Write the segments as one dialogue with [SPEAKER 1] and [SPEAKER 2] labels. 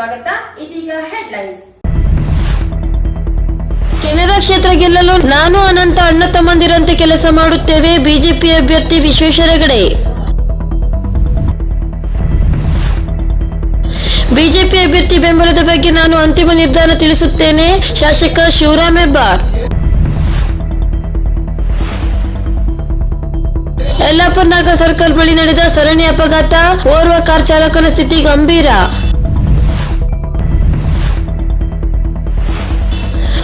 [SPEAKER 1] ಸ್ವಾಗತ. ಇದೀಗ ಹೆಡ್ಲೈನ್ಸ್
[SPEAKER 2] ಕೆನರಾ ಕ್ಷೇತ್ರ ಗೆಲ್ಲಲು ನಾನು ಅನಂತ ಅಣ್ಣ ತಮ್ಮಂದಿರಂತೆ ಕೆಲಸ ಮಾಡುತ್ತೇವೆ, ಬಿಜೆಪಿ ಅಭ್ಯರ್ಥಿ ವಿಶ್ವೇಶ್ವರ ಹೆಗಡೆ. ಬಿಜೆಪಿ ಅಭ್ಯರ್ಥಿ ಬೆಂಬಲದ ಬಗ್ಗೆ ನಾನು ಅಂತಿಮ ನಿರ್ಧಾರ ತಿಳಿಸುತ್ತೇನೆ, ಶಾಸಕ ಶಿವರಾಮ್ ಹೆಬ್ಬಾರ್. ಯಲ್ಲಾಪುರ ನಾಗ ಸರ್ಕಲ್ ಬಳಿ ನಡೆದ ಸರಣಿ ಅಪಘಾತ, ಓರ್ವ ಕಾರ್ ಚಾಲಕನ ಸ್ಥಿತಿ ಗಂಭೀರ.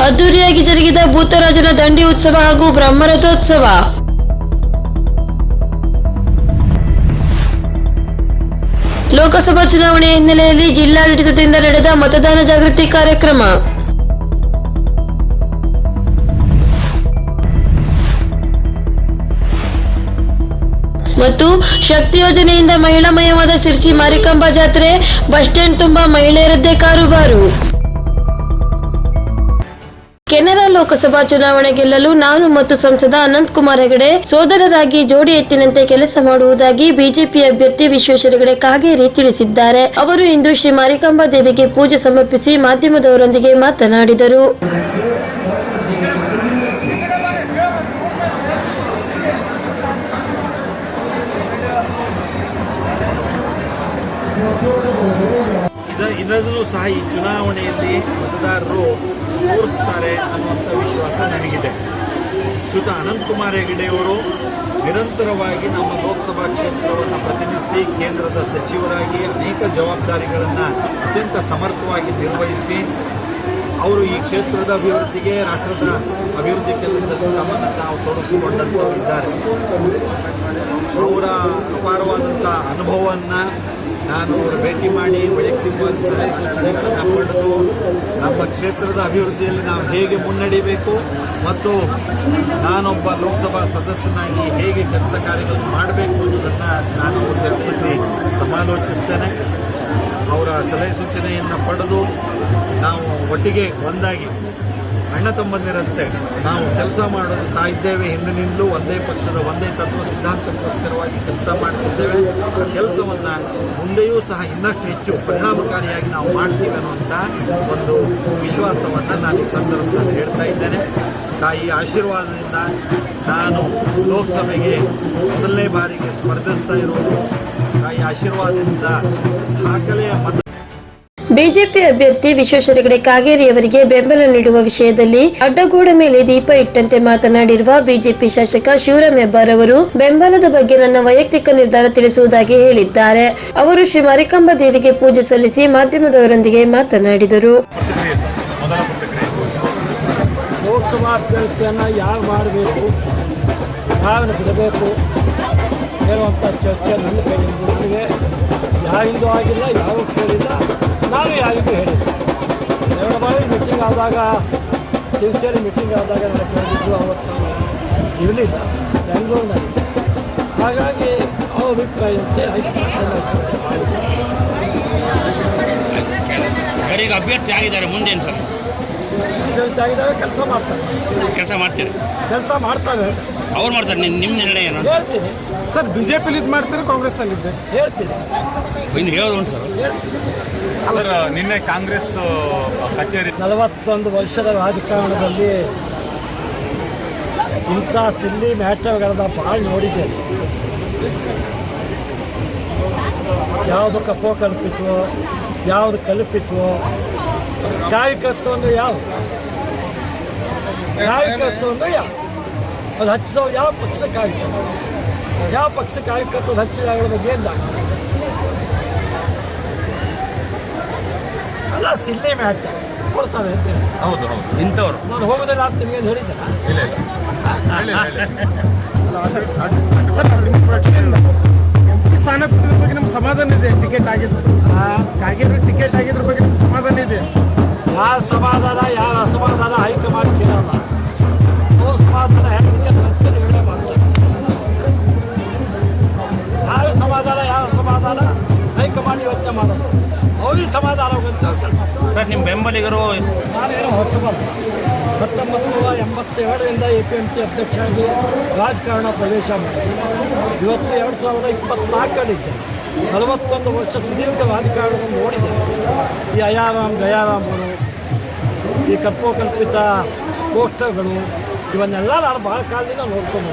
[SPEAKER 2] ಅದ್ದೂರಿಯಾಗಿ ಜರುಗಿದ ಭೂತರಾಜನ ದಂಡಿ ಉತ್ಸವ ಹಾಗೂ ಬ್ರಹ್ಮರಥೋತ್ಸವ. ಲೋಕಸಭಾ ಚುನಾವಣೆ ಹಿನ್ನೆಲೆಯಲ್ಲಿ ಜಿಲ್ಲಾಡಳಿತದಿಂದ ನಡೆದ ಮತದಾನ ಜಾಗೃತಿ ಕಾರ್ಯಕ್ರಮ. ಮತ್ತು ಶಕ್ತಿ ಯೋಜನೆಯಿಂದ ಮಹಿಳಾಮಯವಾದ ಸಿರ್ಸಿ ಮಾರಿಕಾಂಬಾ ಜಾತ್ರೆ, ಬಸ್ ಸ್ಟ್ಯಾಂಡ್ ತುಂಬಾ ಮಹಿಳೆಯರದ್ದೇ ಕಾರುಬಾರು. ಕೆನರಾ ಲೋಕಸಭಾ ಚುನಾವಣೆ ಗೆಲ್ಲಲು ನಾನು ಮತ್ತು ಸಂಸದ ಅನಂತ್ ಕುಮಾರ್ ಹೆಗಡೆ ಸೋದರರಾಗಿ ಜೋಡಿ ಎತ್ತಿನಂತೆ ಕೆಲಸ ಮಾಡುವುದಾಗಿ ಬಿಜೆಪಿ ಅಭ್ಯರ್ಥಿ ವಿಶ್ವೇಶ್ವರ ಹೆಗಡೆ ಕಾಗೇರಿ ತಿಳಿಸಿದ್ದಾರೆ. ಅವರು ಇಂದು ಶ್ರೀ ಮಾರಿಕಾಂಬಾ ದೇವಿಗೆ ಪೂಜೆ ಸಮರ್ಪಿಸಿ ಮಾಧ್ಯಮದವರೊಂದಿಗೆ ಮಾತನಾಡಿದರು.
[SPEAKER 3] ಸಹ ಈ ಚುನಾವಣೆಯಲ್ಲಿ ಮತದಾರರು ತೋರಿಸ್ತಾರೆ ಅನ್ನುವಂಥ ವಿಶ್ವಾಸ ನನಗಿದೆ. ಶ್ರುತ ಅನಂತಕುಮಾರ್ ಹೆಗಡೆಯವರು ನಿರಂತರವಾಗಿ ನಮ್ಮ ಲೋಕಸಭಾ ಕ್ಷೇತ್ರವನ್ನು ಪ್ರತಿನಿಧಿಸಿ, ಕೇಂದ್ರದ ಸಚಿವರಾಗಿ ಅನೇಕ ಜವಾಬ್ದಾರಿಗಳನ್ನು ಅತ್ಯಂತ ಸಮರ್ಥವಾಗಿ ನಿರ್ವಹಿಸಿ, ಅವರು ಈ ಕ್ಷೇತ್ರದ ಅಭಿವೃದ್ಧಿಗೆ, ರಾಷ್ಟ್ರದ ಅಭಿವೃದ್ಧಿ ಕೆಲಸದಲ್ಲಿ ತಮ್ಮನ್ನು ತಾವು ತೊಡಗಿಸಿಕೊಂಡಂಥವ್ರು ಇದ್ದಾರೆ. ಅವರ ಅಪಾರವಾದಂಥ ಅನುಭವವನ್ನು ನಾನು ಅವರು ಭೇಟಿ ಮಾಡಿ, ವೈಯಕ್ತಿಕವಾದ ಸಲಹೆ ಸೂಚನೆಗಳನ್ನು ಪಡೆದು ಕ್ಷೇತ್ರದ ಅಭಿವೃದ್ಧಿಯಲ್ಲಿ ನಾವು ಹೇಗೆ ಮುನ್ನಡೆಯಬೇಕು ಮತ್ತು ನಾನೊಬ್ಬ ಲೋಕಸಭಾ ಸದಸ್ಯನಾಗಿ ಹೇಗೆ ಕೆಲಸ ಕಾರ್ಯಗಳನ್ನು ಮಾಡಬೇಕು ಅನ್ನೋದನ್ನು ನಾನು ಜೊತೆಯಲ್ಲಿ ಸಮಾಲೋಚಿಸ್ತೇನೆ. ಅವರ ಸಲಹೆ ಸೂಚನೆಯನ್ನು ಪಡೆದು ನಾವು ಒಟ್ಟಿಗೆ ಒಂದಾಗಿ ಅಣ್ಣ ತಮ್ಮಂದಿರಂತೆ ನಾವು ಕೆಲಸ ಮಾಡುತ್ತಾ ಇದ್ದೇವೆ ಹಿಂದಿನಿಂದಲೂ ಒಂದೇ ಪಕ್ಷದ ಒಂದೇ ತತ್ವ ಸಿದ್ಧಾಂತಕ್ಕೋಸ್ಕರವಾಗಿ ಕೆಲಸ ಮಾಡ್ತಿದ್ದೇವೆ. ಆ ಕೆಲಸವನ್ನು ಮುಂದೆಯೂ ಸಹ ಇನ್ನಷ್ಟು ಹೆಚ್ಚು ಪರಿಣಾಮಕಾರಿಯಾಗಿ ನಾವು ಮಾಡ್ತೀವಿ ಅನ್ನುವಂಥ ಒಂದು ವಿಶ್ವಾಸವನ್ನು ನಾನು ಈ ಸಂದರ್ಭದಲ್ಲಿ ಹೇಳ್ತಾ ಇದ್ದೇನೆ. ತಾಯಿ ಆಶೀರ್ವಾದದಿಂದ ನಾನು ಲೋಕಸಭೆಗೆ ಮೊದಲನೇ ಬಾರಿಗೆ ಸ್ಪರ್ಧಿಸ್ತಾ ಇರೋದು ತಾಯಿ ಆಶೀರ್ವಾದದಿಂದ ದಾಖಲೆಯ ಮತ
[SPEAKER 2] ಬಿಜೆಪಿ ಅಭ್ಯರ್ಥಿ ವಿಶ್ವೇಶ್ವರ ಹೆಗಡೆ ಕಾಗೇರಿಯವರಿಗೆ ಬೆಂಬಲ ನೀಡುವ ವಿಷಯದಲ್ಲಿ ಅಡ್ಡಗೋಡೆ ಮೇಲೆ ದೀಪ ಇಟ್ಟಂತೆ ಮಾತನಾಡಿರುವ ಬಿಜೆಪಿ ಶಾಸಕ ಶಿವರಾಮ್ ಹೆಬ್ಬಾರ್ ಅವರು, ಬೆಂಬಲದ ಬಗ್ಗೆ ನನ್ನ ವೈಯಕ್ತಿಕ ನಿರ್ಧಾರ ತಿಳಿಸುವುದಾಗಿ ಹೇಳಿದ್ದಾರೆ. ಅವರು ಶ್ರೀ ಮರಿಕಂಬ ದೇವಿಗೆ ಪೂಜೆ ಸಲ್ಲಿಸಿ ಮಾಧ್ಯಮದವರೊಂದಿಗೆ ಮಾತನಾಡಿದರು.
[SPEAKER 4] ಯಾರಿಂದೂ ಆಗಿಲ್ಲ ಯಾವ ಕೇಳಿಲ್ಲ. ನಾನು ಯಾರಿಗೂ ಹೇಳಿಲ್ಲ. ಎರಡು ಬಾರಿ ಮೀಟಿಂಗ್ ಆದಾಗ ಶಿವಸೇನೆ ಮೀಟಿಂಗ್ ಆದಾಗ ನಾನು ಕೇಳಿದ್ದು ಅವತ್ತು ನಾನು ಇರಲಿಲ್ಲ. ಬೆಂಗಳೂರಿನಲ್ಲಿ. ಹಾಗಾಗಿ ಅವ್ರ ಅಭಿಪ್ರಾಯಂತೆ
[SPEAKER 5] ಈಗ ಅಭ್ಯರ್ಥಿ ಆಗಿದ್ದಾರೆ ಮುಂದೇನು ಸರ್
[SPEAKER 4] ಅಭ್ಯರ್ಥಿ ಆಗಿದ್ದಾರೆ ಕೆಲಸ ಮಾಡ್ತಾರೆ.
[SPEAKER 5] ಕೆಲಸ ಮಾಡ್ತೀರಿ?
[SPEAKER 4] ಕೆಲಸ ಮಾಡ್ತಾರೆ.
[SPEAKER 5] ಅವ್ರು ಮಾಡ್ತಾರೆ ನಿಮ್ಮ ನಿಮ್ಮ ನಿರ್ಣಯ ಏನು
[SPEAKER 4] ಹೇಳ್ತೀನಿ.
[SPEAKER 6] ಸರ್ ಬಿ ಜೆ ಪಿಲಿ ಇದು ಮಾಡ್ತಾರೆ ಕಾಂಗ್ರೆಸ್ನಲ್ಲಿದ್ದೆ
[SPEAKER 4] ಹೇಳ್ತೀನಿ.
[SPEAKER 5] ಇನ್ನು ಸರ್.
[SPEAKER 6] ಸರ್ ನಿನ್ನೆ ಕಾಂಗ್ರೆಸ್ ಕಚೇರಿ
[SPEAKER 4] ನಲವತ್ತೊಂದು ವರ್ಷದ ರಾಜಕಾರಣದಲ್ಲಿ ಇಂಥ ಸಿಲ್ಲಿ ಮ್ಯಾಟರ್ಗಳನ್ನ ಭಾಳ ನೋಡಿದ್ದೇನೆ. ಯಾವುದು ಕಪೋ ಕಲ್ಪಿತ್ವೋ ಯಾವುದು ಕಲ್ಪಿತ್ವೋ ಕಾಯಕತ್ವ ಅಂದ್ರೆ ಯಾವುದು ಕಾಯಕತ್ವ ಅಂದ್ರೆ ಯಾವ? ಅದು ಹಚ್ಚಿದವ ಯಾವ ಪಕ್ಷ ಕಾಯಕತ್ವ ಯಾವ ಪಕ್ಷ ಕಾಯಕತ್ವದ ಹಚ್ಚಿದ ಬಗ್ಗೆ ಏನು ದಾಖಲೆ? ಅಲ್ಲ ಸಿಲ್ಲಿ ಕೊಡ್ತಾರೆ ಅಂತ ಹೇಳಿ.
[SPEAKER 6] ಹೌದು ಹೌದು.
[SPEAKER 5] ಇಂಥವ್ರು
[SPEAKER 4] ನಾನು ಹೋಗೋದಿಲ್ಲ ಅಂತ ನಿಮಗೇನು ಹೇಳಿದ್ದೇನೆ
[SPEAKER 6] ಇಲ್ಲ ಸ್ಥಾನ ಕೊಟ್ಟಿದ್ರ ಬಗ್ಗೆ ನಮ್ಗೆ ಸಮಾಧಾನ ಇದೆ. ಟಿಕೆಟ್ ಆಗಿದ್ರು. ಕಾಗೇರಿ ಟಿಕೆಟ್ ಆಗಿದ್ರ ಬಗ್ಗೆ ನಮ್ಗೆ ಸಮಾಧಾನ ಇದೆ.
[SPEAKER 4] ಯಾವ ಸಮಾಧಾನ ಯಾವ ಅಸಮಾಧಾನ ಹೈಕಮಾಂಡ್ ಕೇಳಲ್ಲ ಓ ಸಮಾಧಾನ ಹೆಂಗಿದೆ?
[SPEAKER 5] ಸರ್ ನಿಮ್ಮ ಬೆಂಬಲಿಗರು
[SPEAKER 4] ನಾನೇನು ಹೊಸಬಲ್ಲ ಹತ್ತೊಂಬತ್ತು ನೂರ ಎಂಬತ್ತೇಳರಿಂದ ಎ ಪಿ ಎಂ ಸಿ ಅಧ್ಯಕ್ಷರಾಗಿ ರಾಜಕಾರಣ ಪ್ರವೇಶ ಮಾಡಿ ಇವತ್ತು ಎರಡು ಸಾವಿರದ ಇಪ್ಪತ್ನಾಲ್ಕರಲ್ಲಿದ್ದೆ ನಲವತ್ತೊಂದು ವರ್ಷ ಸುದೀರ್ಘ ರಾಜಕಾರಣವನ್ನು ನೋಡಿದೆ. ಈ ಅಯಾರಾಮ್, ಗಯಾರಾಮ್ಗಳು, ಈ ಕಲ್ಪೋಕಲ್ಪಿತ ಪೋಸ್ಟರ್ಗಳು, ಇವನ್ನೆಲ್ಲ ನಾನು ಭಾಳ ಕಾಲದಿಂದ ನೋಡ್ಕೊಂಡು.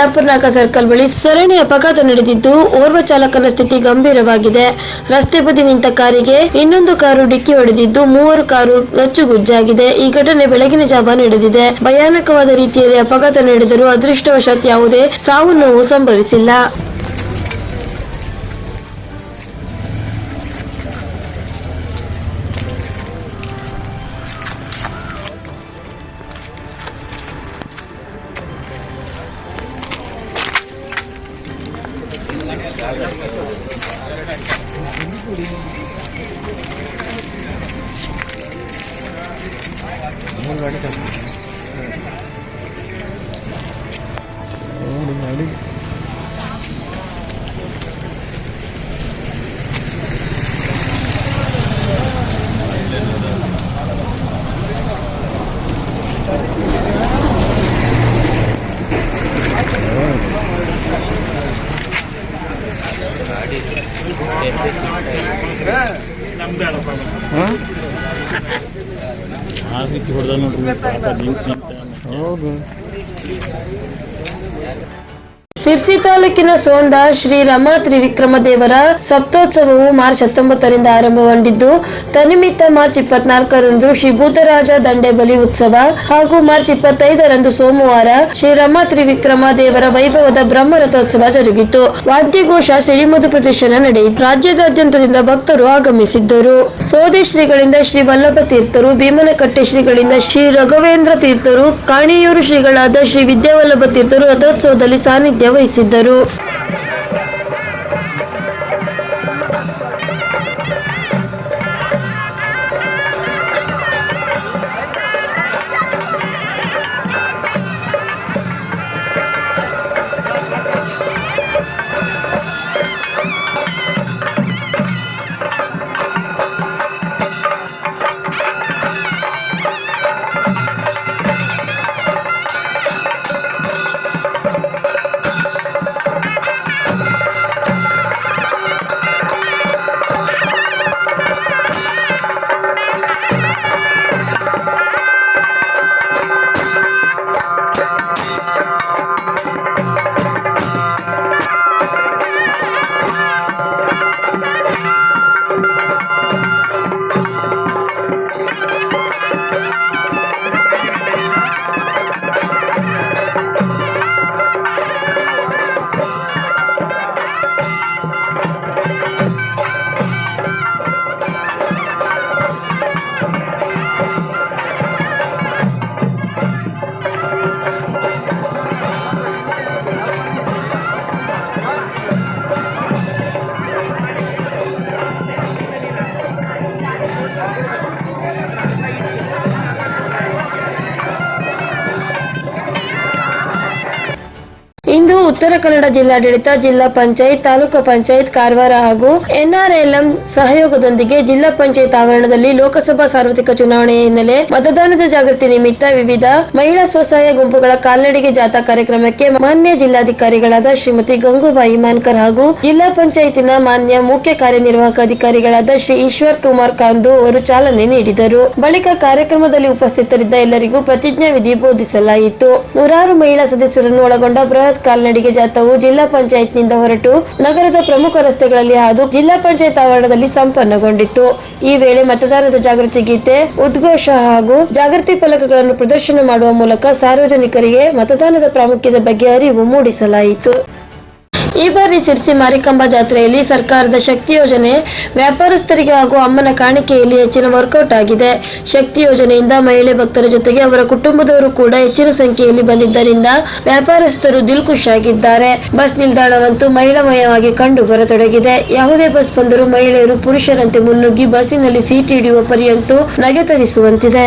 [SPEAKER 2] ಇಲ್ಲಿಯ ಯಲ್ಲಾಪುರ ಸರ್ಕಲ್ ಬಳಿ ಸರಣಿ ಅಪಘಾತ ನಡೆದಿದ್ದು, ಓರ್ವ ಚಾಲಕನ ಸ್ಥಿತಿ ಗಂಭೀರವಾಗಿದೆ. ರಸ್ತೆ ಬದಿ ನಿಂತ ಕಾರಿಗೆ ಇನ್ನೊಂದು ಕಾರು ಡಿಕ್ಕಿ ಹೊಡೆದಿದ್ದು, ಮೂವರು ಕಾರು ನಚ್ಚುಗುಜ್ಜಾಗಿದೆ. ಈ ಘಟನೆ ಬೆಳಗಿನ ಜಾವ ನಡೆದಿದೆ. ಭಯಾನಕವಾದ ರೀತಿಯಲ್ಲಿ ಅಪಘಾತ ನಡೆದರೂ ಅದೃಷ್ಟವಶಾತ್ ಯಾವುದೇ ಸಾವು ನೋವು ಸಂಭವಿಸಿಲ್ಲ. ನೋಡ್ರಿ. ಹೌದು. ಸಿರ್ಸಿ ತಾಲೂಕಿನ ಸೋಂದ ಶ್ರೀ ರಮಾ ತ್ರಿವಿಕ್ರಮ ದೇವರ ಸಪ್ತೋತ್ಸವವು ಮಾರ್ಚ್ ಹತ್ತೊಂಬತ್ತರಿಂದ ಆರಂಭಗೊಂಡಿದ್ದು ತನಿಮಿತ್ತ ಮಾರ್ಚ್ ಇಪ್ಪತ್ನಾಲ್ಕರಂದು ಶ್ರೀ ಭೂತರಾಜ ದಂಡೆ ಬಲಿ ಉತ್ಸವ ಹಾಗೂ ಮಾರ್ಚ್ ಇಪ್ಪತ್ತೈದರಂದು ಸೋಮವಾರ ಶ್ರೀ ರಮಾ ತ್ರಿವಿಕ್ರಮ ದೇವರ ವೈಭವದ ಬ್ರಹ್ಮ ರಥೋತ್ಸವ ಜರುಗಿತು. ವಾದ್ಯಘೋಷ ಸಿಡಿಮದು ಪ್ರದರ್ಶನ ನಡೆಯಿತು. ರಾಜ್ಯದಾದ್ಯಂತದಿಂದ ಭಕ್ತರು ಆಗಮಿಸಿದ್ದರು. ಸೋದೆ ಶ್ರೀಗಳಿಂದ ಶ್ರೀ ವಲ್ಲಭ ತೀರ್ಥರು, ಭೀಮನಕಟ್ಟೆ ಶ್ರೀಗಳಿಂದ ಶ್ರೀ ರಘವೇಂದ್ರ ತೀರ್ಥರು, ಕಾಣಿಯೂರು ಶ್ರೀಗಳಾದ ಶ್ರೀ ವಿದ್ಯಾವಲ್ಲಭ ತೀರ್ಥರು ರಥೋತ್ಸವದಲ್ಲಿ ಸಾನ್ನಿಧ್ಯ ವಹಿಸಿದ್ದರು ಉತ್ತರ ಕನ್ನಡ ಜಿಲ್ಲಾಡಳಿತ, ಜಿಲ್ಲಾ ಪಂಚಾಯತ್, ತಾಲೂಕು ಪಂಚಾಯತ್ ಕಾರವಾರ ಹಾಗೂ ಎನ್ಆರ್ಎಲ್ಎಂ ಸಹಯೋಗದೊಂದಿಗೆ ಜಿಲ್ಲಾ ಪಂಚಾಯತ್ ಆವರಣದಲ್ಲಿ ಲೋಕಸಭಾ ಸಾರ್ವತ್ರಿಕ ಚುನಾವಣೆ ಹಿನ್ನೆಲೆ ಮತದಾನದ ಜಾಗೃತಿ ನಿಮಿತ್ತ ವಿವಿಧ ಮಹಿಳಾ ಸ್ವಸಹಾಯ ಗುಂಪುಗಳ ಕಾಲ್ನಡಿಗೆ ಜಾಥಾ ಕಾರ್ಯಕ್ರಮಕ್ಕೆ ಮಾನ್ಯ ಜಿಲ್ಲಾಧಿಕಾರಿಗಳಾದ ಶ್ರೀಮತಿ ಗಂಗೂಬಾಯಿ ಮಾನ್ಕರ್ ಹಾಗೂ ಜಿಲ್ಲಾ ಪಂಚಾಯತಿನ ಮಾನ್ಯ ಮುಖ್ಯ ಕಾರ್ಯನಿರ್ವಾಹಕ ಅಧಿಕಾರಿಗಳಾದ ಶ್ರೀ ಈಶ್ವರ್ ಕುಮಾರ್ ಕಾಂದು ಅವರು ಚಾಲನೆ ನೀಡಿದರು. ಬಳಿಕ ಕಾರ್ಯಕ್ರಮದಲ್ಲಿ ಉಪಸ್ಥಿತರಿದ್ದ ಎಲ್ಲರಿಗೂ ಪ್ರತಿಜ್ಞಾ ವಿಧಿ ಬೋಧಿಸಲಾಯಿತು. ನೂರಾರು ಮಹಿಳಾ ಸದಸ್ಯರನ್ನು ಒಳಗೊಂಡ ಬೃಹತ್ ಕಾಲ್ನಡಿಗೆ ಜಾಥಾವು ಜಿಲ್ಲಾ ಪಂಚಾಯತ್ನಿಂದ ಹೊರಟು ನಗರದ ಪ್ರಮುಖ ರಸ್ತೆಗಳಲ್ಲಿ ಹಾದು ಜಿಲ್ಲಾ ಪಂಚಾಯತ್ ಆವರಣದಲ್ಲಿ ಸಂಪನ್ನಗೊಂಡಿತ್ತು. ಈ ವೇಳೆ ಮತದಾನದ ಜಾಗೃತಿ ಗೀತೆ, ಉದ್ಘೋಷ ಹಾಗೂ ಜಾಗೃತಿ ಫಲಕಗಳನ್ನು ಪ್ರದರ್ಶನ ಮಾಡುವ ಮೂಲಕ ಸಾರ್ವಜನಿಕರಿಗೆ ಮತದಾನದ ಪ್ರಾಮುಖ್ಯತೆ ಬಗ್ಗೆ ಅರಿವು ಮೂಡಿಸಲಾಯಿತು. ಈ ಬಾರಿ ಸಿರ್ಸಿ ಮಾರಿಕಂಬ ಜಾತ್ರೆಯಲ್ಲಿ ಸರ್ಕಾರದ ಶಕ್ತಿ ಯೋಜನೆ ವ್ಯಾಪಾರಸ್ಥರಿಗೆ ಹಾಗೂ ಅಮ್ಮನ ಕಾಣಿಕೆಯಲ್ಲಿ ಹೆಚ್ಚಿನ ವರ್ಕೌಟ್ ಆಗಿದೆ. ಶಕ್ತಿ ಯೋಜನೆಯಿಂದ ಮಹಿಳೆ ಭಕ್ತರ ಜೊತೆಗೆ ಅವರ ಕುಟುಂಬದವರು ಕೂಡ ಹೆಚ್ಚಿನ ಸಂಖ್ಯೆಯಲ್ಲಿ ಬಂದಿದ್ದರಿಂದ ವ್ಯಾಪಾರಸ್ಥರು ದಿಲ್ ಆಗಿದ್ದಾರೆ ಬಸ್ ನಿಲ್ದಾಣವಂತೂ ಮಹಿಳಾಮಯವಾಗಿ ಕಂಡು ಬರತೊಡಗಿದೆ. ಯಾವುದೇ ಬಸ್ ಬಂದರೂ ಮಹಿಳೆಯರು ಪುರುಷರಂತೆ ಮುನ್ನುಗ್ಗಿ ಬಸ್ಸಿನಲ್ಲಿ ಸೀಟ್ ಹಿಡಿಯುವ ಪರ್ಯಂತೂ ನಗೆ ತರಿಸುವಂತಿದೆ.